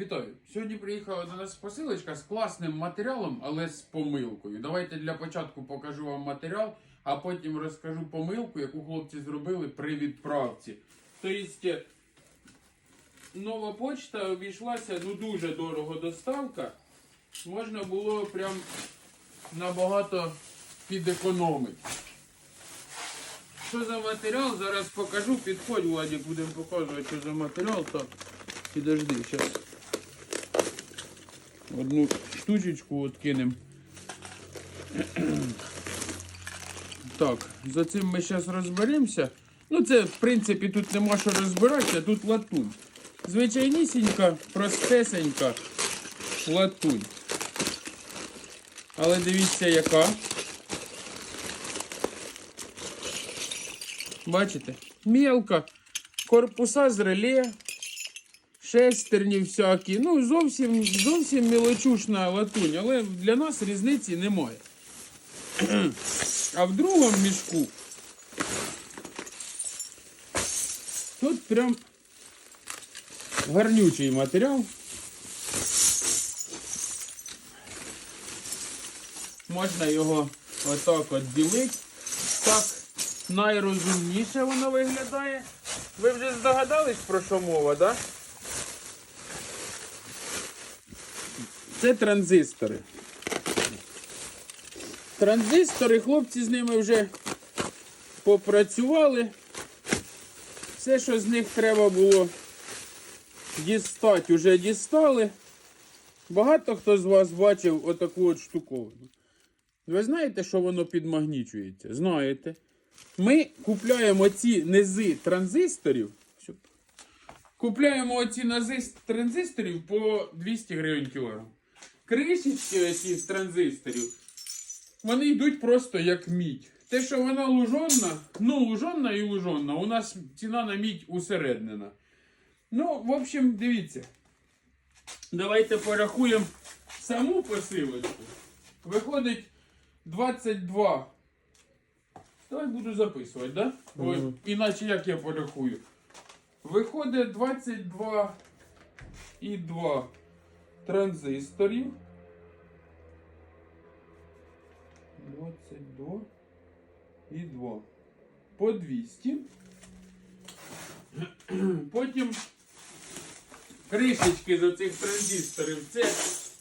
Вітаю! Сьогодні приїхала до нас посилочка з класним матеріалом, але з помилкою. Давайте для початку покажу вам матеріал, а потім розкажу помилку, яку хлопці зробили при відправці. Тобто, нова почта обійшлася ну дуже дорого доставка. Можна було прям набагато підекономити. Що за матеріал? Зараз покажу. Підходь, Владик, будемо показувати, що за матеріал. Так, підожди, зараз. Одну штучечку от кинемо. Так, за цим ми зараз розберемося. Ну, це, в принципі, тут нема що розбиратися, тут латунь. Звичайнісінька, простесенька латунь. Але дивіться, яка. Бачите? Мелка, корпуса з реле, шестерні всякі. Ну, зовсім, зовсім мілочушна латунь, але для нас різниці немає. А в другому мішку тут прям гарнючий матеріал. Можна його отак от ділити. Так найрозумніше воно виглядає. Ви вже здогадались про що мова, так? Да? Це транзистори. Транзистори, хлопці з ними вже попрацювали. Все, що з них треба було дістати, вже дістали. Багато хто з вас бачив отаку от штуковину. Ви знаєте, що воно підмагнічується? Знаєте. Ми купляємо ці низи транзисторів. Купляємо оці низи транзисторів по 200 гривень кілограм. Кришечки ці з транзисторів, вони йдуть просто як мідь. Те, що вона лужонна, ну лужонна і лужонна, у нас ціна на мідь усереднена. Ну, в общем, дивіться. Давайте порахуємо саму посилочку. Виходить 22. Давай буду записувати, да? Ой, Мгм. іначе як я порахую. Виходить 22 і 2 транзисторів. 22 і 2. По 200. Потім кришечки з оцих транзисторів. Це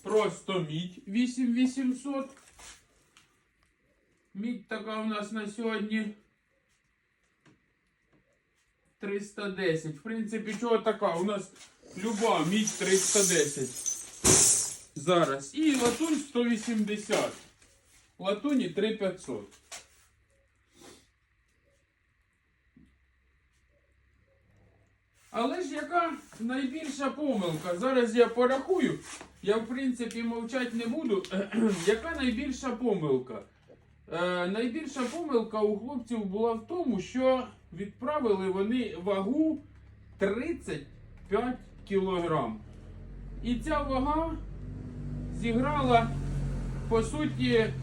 просто мідь 8800. Мідь така у нас на сьогодні 310. В принципі, чого така? У нас люба мідь 310. Зараз. І латунь 180. Латуні 3500. Але ж яка найбільша помилка? Зараз я порахую. Я, в принципі, мовчати не буду. яка найбільша помилка? Е, найбільша помилка у хлопців була в тому, що відправили вони вагу 35 кілограм. І ця вага зіграла, по суті,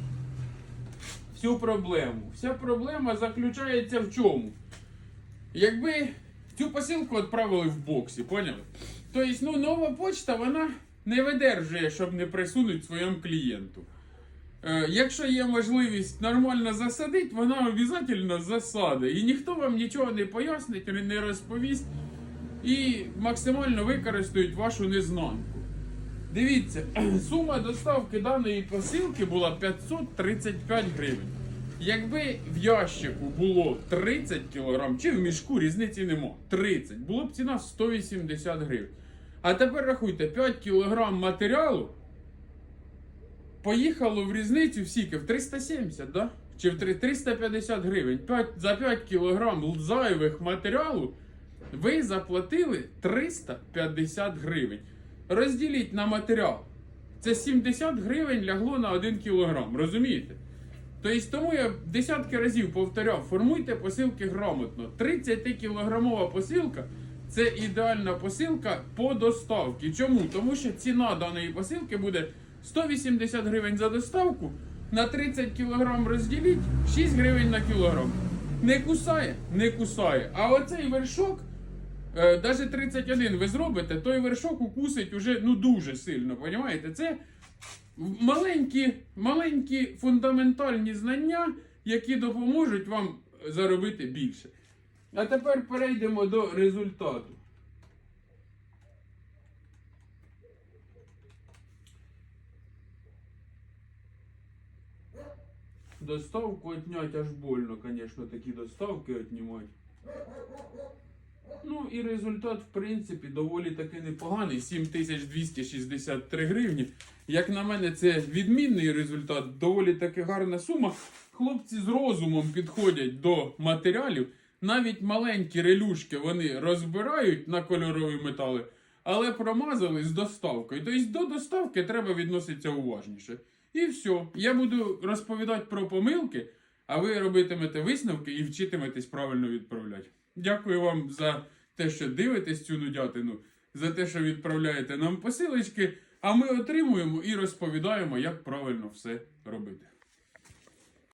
всю проблему. Вся проблема заключається в чому? Якби цю посилку відправили в боксі, поняли? Тобто, ну, нова почта, вона не видержує, щоб не присунути своєму клієнту. Е, якщо є можливість нормально засадити, вона обов'язково засадить. І ніхто вам нічого не пояснить, не розповість і максимально використають вашу незнанку. Дивіться, сума доставки даної посилки була 535 гривень. Якби в ящику було 30 кг, чи в мішку різниці нема. 30, було б ціна 180 гривень. А тепер рахуйте, 5 кг матеріалу поїхало в різницю в скільки? В 370, да? Чи в три- 350 гривень. 5, за 5 кг зайвих матеріалу ви заплатили 350 гривень. Розділіть на матеріал. Це 70 гривень лягло на 1 кг, розумієте? Тобто тому я десятки разів повторяв, формуйте посилки грамотно. 30-кілограмова посилка це ідеальна посилка по доставці. Чому? Тому що ціна даної посилки буде 180 гривень за доставку. На 30 кг розділіть 6 гривень на кілограм. Не кусає? Не кусає. А оцей вершок навіть 31 ви зробите, той вершок укусить уже ну дуже сильно. Понімаєте? Це маленькі, маленькі фундаментальні знання, які допоможуть вам заробити більше. А тепер перейдемо до результату. Доставку отнять аж больно, конечно, такі доставки отнімати. Ну і результат, в принципі, доволі таки непоганий. 7263 гривні. Як на мене, це відмінний результат, доволі таки гарна сума. Хлопці з розумом підходять до матеріалів. Навіть маленькі релюшки вони розбирають на кольорові метали, але промазали з доставкою. Тобто до доставки треба відноситися уважніше. І все. Я буду розповідати про помилки, а ви робитимете висновки і вчитиметесь правильно відправляти. Дякую вам за те, що дивитесь цю нудятину, за те, що відправляєте нам посилочки, а ми отримуємо і розповідаємо, як правильно все робити.